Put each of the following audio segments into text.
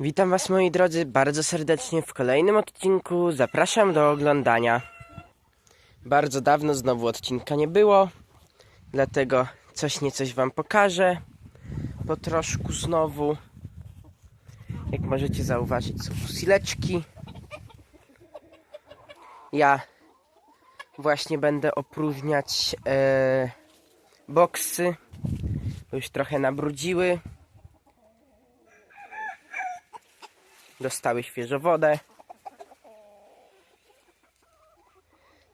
Witam Was moi drodzy bardzo serdecznie w kolejnym odcinku. Zapraszam do oglądania. Bardzo dawno znowu odcinka nie było, dlatego coś niecoś Wam pokażę. Po troszku znowu. Jak możecie zauważyć są fusileczki. Ja właśnie będę opróżniać e, boksy, bo już trochę nabrudziły. Dostały świeżo wodę.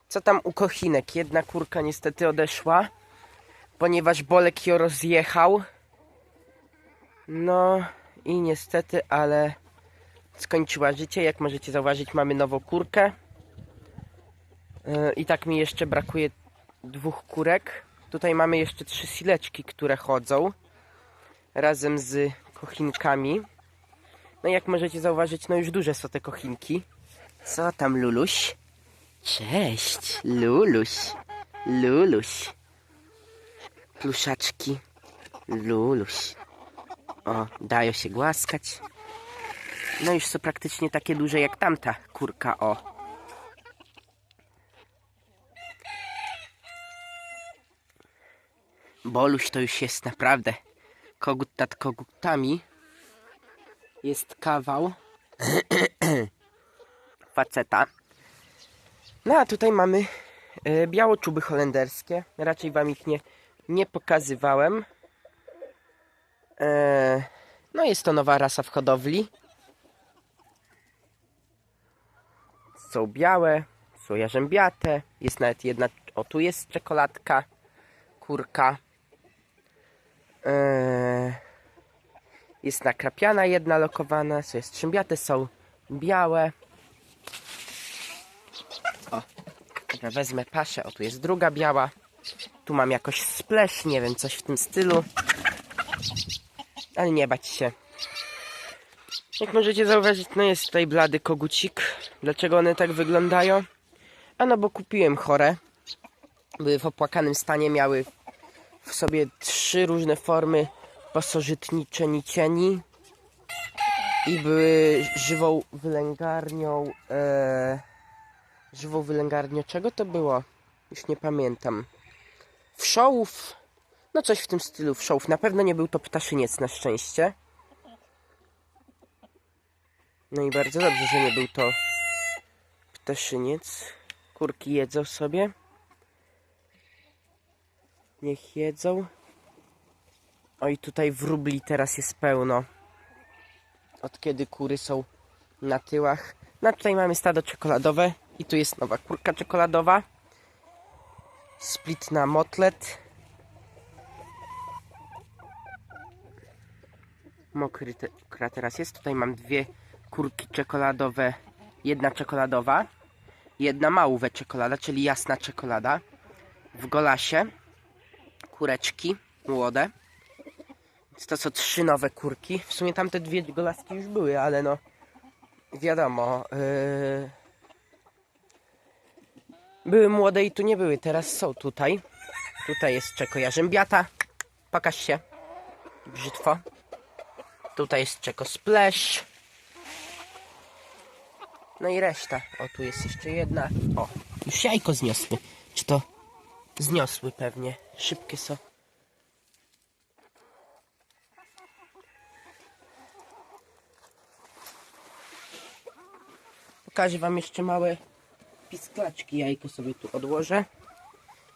Co tam u kochinek? Jedna kurka niestety odeszła, ponieważ Bolek ją rozjechał. No i niestety, ale skończyła życie. Jak możecie zauważyć, mamy nową kurkę. Yy, I tak mi jeszcze brakuje dwóch kurek. Tutaj mamy jeszcze trzy sileczki, które chodzą razem z kochinkami. No jak możecie zauważyć, no już duże są te kochinki. Co tam, Luluś? Cześć, Luluś. Luluś. Pluszaczki. Luluś. O, dają się głaskać. No już są praktycznie takie duże jak tamta kurka, o. Boluś to już jest naprawdę kogut nad kogutami jest kawał faceta. No a tutaj mamy e, białoczuby holenderskie. Raczej wam ich nie, nie pokazywałem. E, no jest to nowa rasa w hodowli. Są białe, są jarzębiate. Jest nawet jedna, o tu jest czekoladka, kurka. Eee, jest nakrapiana jedna lokowana, są jest strzębiate, są białe. O, wezmę paszę, o tu jest druga biała. Tu mam jakoś splash, nie wiem, coś w tym stylu. Ale nie bać się. Jak możecie zauważyć, no jest tutaj blady kogucik. Dlaczego one tak wyglądają? A no bo kupiłem chore. Były w opłakanym stanie, miały w sobie trzy różne formy pasożytnicze nicieni i były żywą wylęgarnią e, żywą wylęgarnią. Czego to było? już nie pamiętam. Wszołów? No coś w tym stylu wszołów. Na pewno nie był to ptaszyniec na szczęście. No i bardzo dobrze, że nie był to ptaszyniec. Kurki jedzą sobie. Niech jedzą Oj, tutaj wróbli teraz jest pełno. Od kiedy kury są na tyłach. No tutaj mamy stado czekoladowe. I tu jest nowa kurka czekoladowa. Split na motlet. Mokry te, teraz jest. Tutaj mam dwie kurki czekoladowe. Jedna czekoladowa. Jedna małówę czekolada, czyli jasna czekolada. W golasie. Kureczki młode. To są trzy nowe kurki. W sumie tamte dwie golaski już były, ale no wiadomo. Yy... Były młode i tu nie były, teraz są tutaj. Tutaj jest czeko jarzębiata. Pokaż się. Brzytwo. Tutaj jest czeko splash. No i reszta. O, tu jest jeszcze jedna. O, już jajko zniosły. Czy to zniosły pewnie? Szybkie są. Pokażę wam jeszcze małe pisklaczki. Jajko sobie tu odłożę.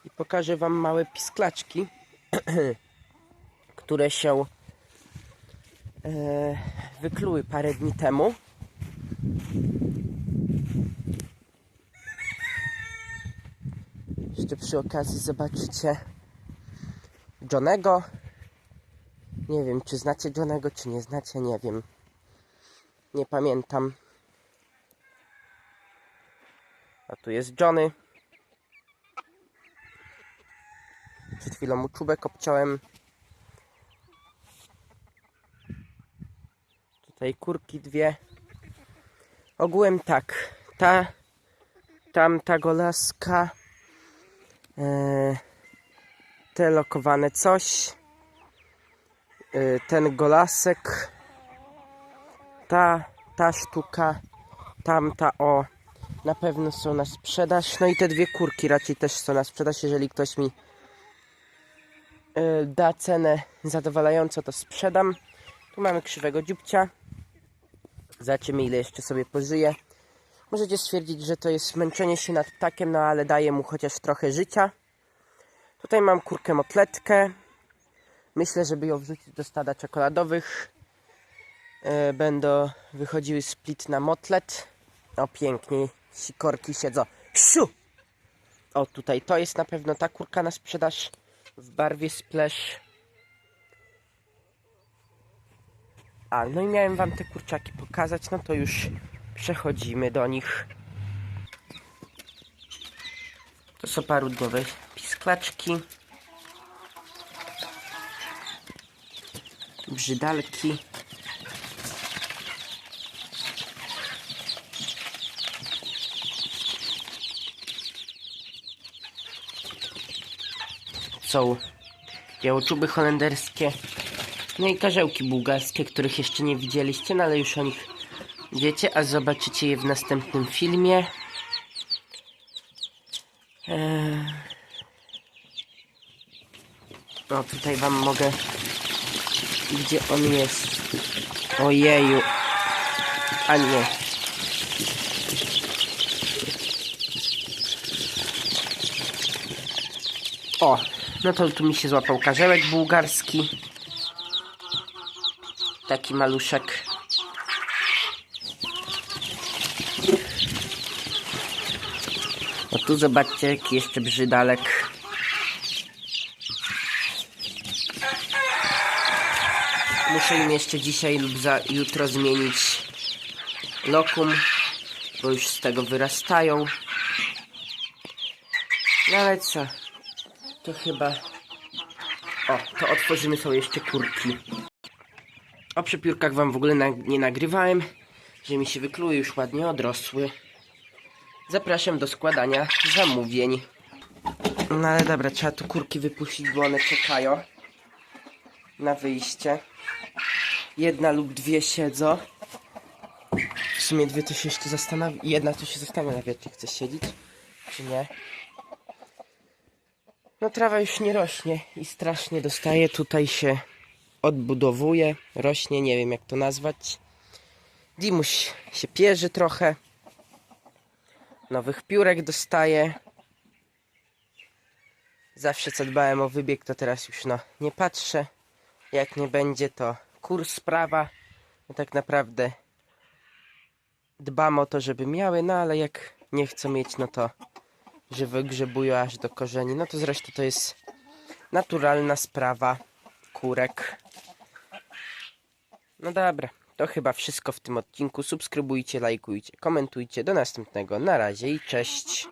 I pokażę wam małe pisklaczki, które się e, wykluły parę dni temu. Jeszcze przy okazji zobaczycie Johnego. Nie wiem, czy znacie Johnego, czy nie znacie, nie wiem. Nie pamiętam. A tu jest Johnny. Przed chwilą mu czubek obciąłem. Tutaj kurki dwie. Ogółem tak. Ta, tamta golaska. E, te lokowane coś. E, ten golasek. ta, ta sztuka, tamta o, na pewno są na sprzedaż. No i te dwie kurki raczej też są na sprzedaż. Jeżeli ktoś mi y, da cenę zadowalającą, to sprzedam. Tu mamy krzywego dziubcia. Zobaczymy ile jeszcze sobie pożyje. Możecie stwierdzić, że to jest męczenie się nad ptakiem, no ale daje mu chociaż trochę życia. Tutaj mam kurkę motletkę. Myślę, żeby ją wrzucić do stada czekoladowych. E, Będą wychodziły split na motlet. O, pięknie. Sikorki siedzą. Psiu! O, tutaj to jest na pewno ta kurka na sprzedaż w barwie splash. A, no i miałem wam te kurczaki pokazać, no to już przechodzimy do nich. To są parodnowe pisklaczki. Brzydalki. Są białoczuby holenderskie. No i karzełki bułgarskie, których jeszcze nie widzieliście, no ale już o nich wiecie, a zobaczycie je w następnym filmie. Eee... O, tutaj wam mogę... Gdzie on jest? Ojeju. A nie. O, no to tu mi się złapał karzełek bułgarski. Taki maluszek. O tu zobaczcie, jaki jeszcze brzydalek. Muszę im jeszcze dzisiaj lub za, jutro zmienić lokum, bo już z tego wyrastają. No ale co? To chyba... O, to otworzymy sobie jeszcze kurki. O przepiórkach wam w ogóle na, nie nagrywałem, że mi się wykluły, już ładnie odrosły. Zapraszam do składania zamówień. No ale dobra, trzeba tu kurki wypuścić, bo one czekają na wyjście. Jedna lub dwie siedzą. W sumie dwie to się jeszcze zastanawia. Jedna to się zastanawia, czy chce siedzieć, czy nie. No trawa już nie rośnie i strasznie dostaje. Tutaj się odbudowuje, rośnie, nie wiem jak to nazwać. Dimuś się pierzy trochę. Nowych piórek dostaje. Zawsze co dbałem o wybieg, to teraz już no nie patrzę. Jak nie będzie, to kurs sprawa. No tak naprawdę dbam o to, żeby miały, no ale jak nie chcą mieć, no to że wygrzebują aż do korzeni. No to zresztą to jest naturalna sprawa kurek. No dobra, to chyba wszystko w tym odcinku. Subskrybujcie, lajkujcie, komentujcie. Do następnego. Na razie i cześć.